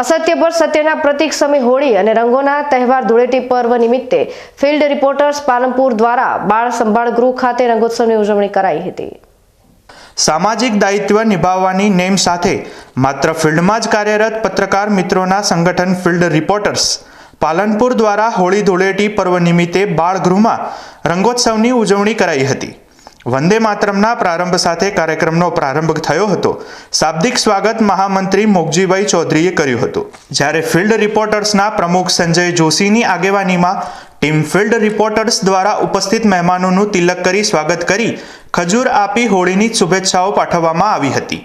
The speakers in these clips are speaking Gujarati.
અસત્ય પર સત્યના પ્રતીક સમય હોળી અને રંગોના તહેવાર ધૂળેટી પર્વ નિમિત્તે ફિલ્ડ રિપોર્ટર્સ પાલનપુર દ્વારા બાળ સંભાળ ગૃહ ખાતે રંગોત્સવની ઉજવણી કરાઈ હતી. સામાજિક દાયિત્વ નિભાવવાની નેમ સાથે માત્ર ફિલ્ડમાં જ કાર્યરત પત્રકાર મિત્રોના સંગઠન ફિલ્ડ રિપોર્ટર્સ પાલનપુર દ્વારા હોળી ધૂળેટી પર્વ નિમિત્તે બાળગૃહમાં રંગોત્સવની ઉજવણી કરાઈ હતી. વંદે માતરમના પ્રારંભ સાથે કાર્યક્રમનો પ્રારંભ થયો હતો. શાબ્દિક સ્વાગત મહામંત્રી મોગજીભાઈ ચૌધરીએ કર્યું હતું. જ્યારે ફિલ્ડ રિપોર્ટર્સના પ્રમુખ સંજય જોશીની આગેવાનીમાં ટીમ ફિલ્ડ રિપોર્ટર્સ દ્વારા ઉપસ્થિત મહેમાનોનું તિલક કરી સ્વાગત કરી ખજૂર આપી હોળીની શુભેચ્છાઓ પાઠવવામાં આવી હતી.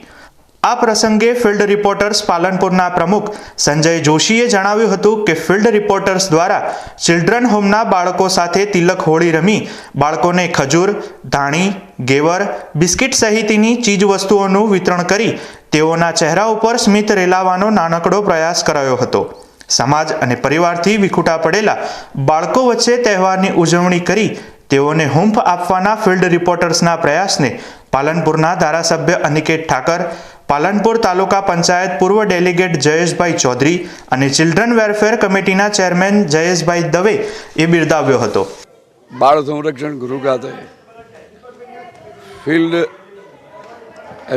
આ પ્રસંગે ફિલ્ડ રિપોર્ટર્સ પાલનપુરના પ્રમુખ સંજય જોશીએ જણાવ્યું હતું કે ફિલ્ડ રિપોર્ટર્સ દ્વારા ચિલ્ડ્રન હોમના બાળકો સાથે તિલક હોળી રમી, બાળકોને ખજૂર, ધાણી, ગેવર, બિસ્કિટ સહિતની ચીજવસ્તુઓનું વિતરણ કરી તેઓના ચહેરા ઉપર સ્મિત રેલાવાનો નાનકડો પ્રયાસ કરાયો હતો. સમાજ અને પરિવારથી વિખૂટા પડેલા બાળકો વચ્ચે તહેવારની ઉજવણી કરી તેઓને હુંફ આપવાના ફિલ્ડ રિપોર્ટર્સના પ્રયાસને પાલનપુરના ધારાસભ્ય અનિકેત ઠાકર પાલનપુર તાલુકા પંચાયત પૂર્વ ડેલિગેટ જયેશભાઈ ચૌધરી અને ચિલ્ડ્રન વેલફેર કમિટીના ચેરમેન જયેશભાઈ દવે એ બિરદાવ્યો હતો. બાળ સંરક્ષણ ગૃહ ખાતે field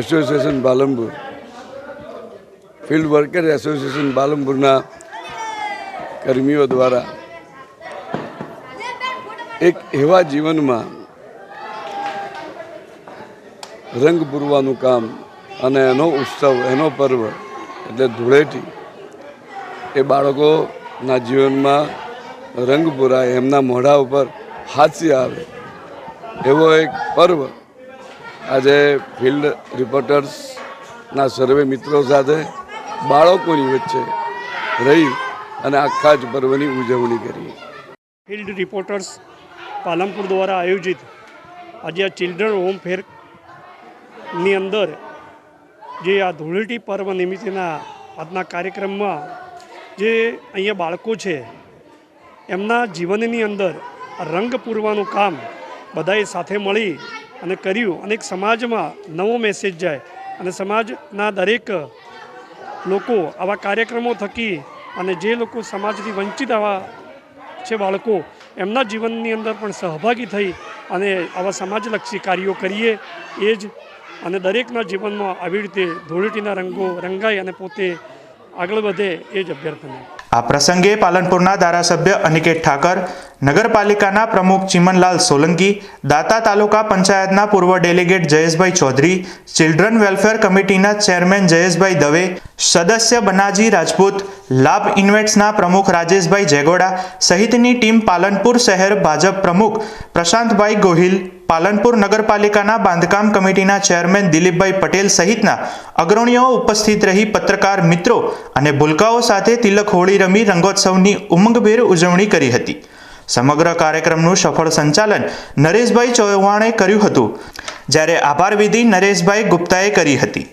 association Palanpur, field worker association પાલનપુરના કર્મીઓ દ્વારા એક એવા જીવનમાં રંગ પૂરવાનું કામ અને એનો ઉત્સવ, એનો પર્વ, એટલે ધૂળેટી, એ બાળકોના જીવનમાં રંગ પૂરાય, એમના મોઢા ઉપર હાસ્ય આવે. એવો એક પર્વ આજે ફિલ્ડ રિપોર્ટર્સના સર્વે મિત્રો સાથે બાળકોની વચ્ચે રહી અને આખા જ પર્વની ઉજવણી કરી. ફિલ્ડ રિપોર્ટર્સ પાલનપુર દ્વારા આયોજિત આજે આ ચિલ્ડ્રન હોમ ફેરની અંદર જે આ ધૂળેટી પર્વ નિમિત્તેના આજના કાર્યક્રમમાં જે અહીંયા બાળકો છે, એમના જીવનની અંદર રંગ પૂરવાનું કામ બધાએ સાથે મળી અને કર્યું અને એક સમાજમાં નવો મેસેજ જાય અને સમાજના દરેક લોકો આવા કાર્યક્રમો થકી અને જે લોકો સમાજથી વંચિત આવા છે બાળકો, એમના જીવનની અંદર પણ સહભાગી થઈ અને આવા સમાજલક્ષી કાર્યો કરીએ, એ જ અને દરેકના જીવનમાં આવી રીતે ધૂળેટીના રંગો રંગાય અને પોતે આગળ વધે એ જ અભ્યર્થના. આ પ્રસંગે પાલનપુરના ધારાસભ્ય અનિકેત ઠાકર, નગરપાલિકાના પ્રમુખ ચિમનલાલ સોલંકી, દાતા તાલુકા પંચાયતના પૂર્વ delegate Jayeshbhai Chaudhary, children welfare કમિટીના ચેરમેન જયેશભાઈ દવે, સદસ્ય બનાજી રાજપૂત, લાભ ઇન્વેસ્ટના પ્રમુખ રાજેશભાઈ જેગોડા, સહિતની ટીમ પાલનપુર શહેર ભાજપ પ્રમુખ પ્રશાંતભાઈ ગોહિલ પાલનપુર નગરપાલિકાના બાંધકામ કમિટીના ચેરમેન દિલીપભાઈ પટેલ સહિતના અગ્રણીઓ ઉપસ્થિત રહી પત્રકાર મિત્રો અને ભૂલકાઓ સાથે તિલક હોળી રમી રંગોત્સવની ઉમંગભેર ઉજવણી કરી હતી. સમગ્ર કાર્યક્રમનું સફળ સંચાલન નરેશભાઈ ચૌહાણે કર્યું હતું. જ્યારે આભાર વિધિ નરેશભાઈ ગુપ્તાએ કરી હતી.